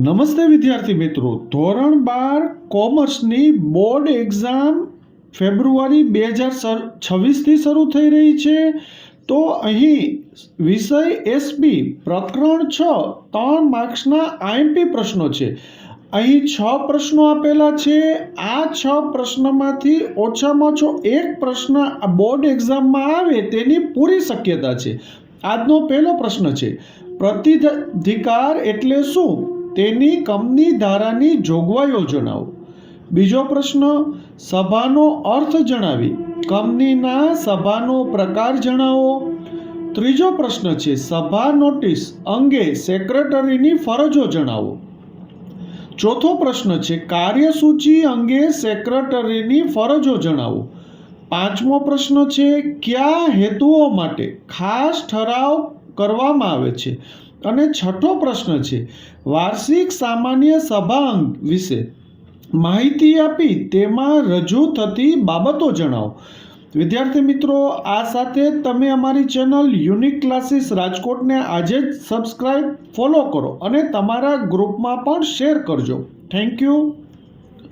નમસ્તે વિદ્યાર્થી મિત્રો. ધોરણ બાર કોમર્સની બોર્ડ એક્ઝામ ફેબ્રુઆરી બે હજાર છવ્વીસથી શરૂ થઈ રહી છે. તો અહીં વિષય એસબી, પ્રકરણ છ, ત્રણ માર્ક્સના આઈએમપી પ્રશ્નો છે. અહીં છ પ્રશ્નો આપેલા છે. આ છ પ્રશ્નમાંથી ઓછામાં ઓછો એક પ્રશ્ન બોર્ડ એક્ઝામમાં આવે તેની પૂરી શક્યતા છે. આજનો પહેલો પ્રશ્ન છે. પ્રતિધિકાર એટલે શું? તેની કંપની ધારાની જોગવાઈઓ જણાવો. બીજો પ્રશ્ન, સભાનો અર્થ જણાવી. કંપનીના સભાનો પ્રકાર જણાવો. ત્રીજો પ્રશ્ન છે, સભા નોટિસ અંગે સેક્રેટરીની ફરજો જણાવો. ચોથો પ્રશ્ન છે, કાર્યસૂચિ અંગે સેક્રેટરીની ફરજો જણાવો. પાંચમો પ્રશ્ન છે, કયા હેતુઓ માટે ખાસ ઠરાવ કરવામાં આવે છે? અને છઠ્ઠો પ્રશ્ન છે, વાર્ષિક સામાન્ય સભા અંગ વિશે માહિતી આપી તેમાં રજૂ થતી બાબતો જણાવો. વિદ્યાર્થી મિત્રો, આ સાથે તમે અમારી ચેનલ યુનિક ક્લાસીસ રાજકોટને આજે જ સબસ્ક્રાઈબ ફોલો કરો અને તમારા ગ્રુપમાં પણ શેર કરજો. Thank you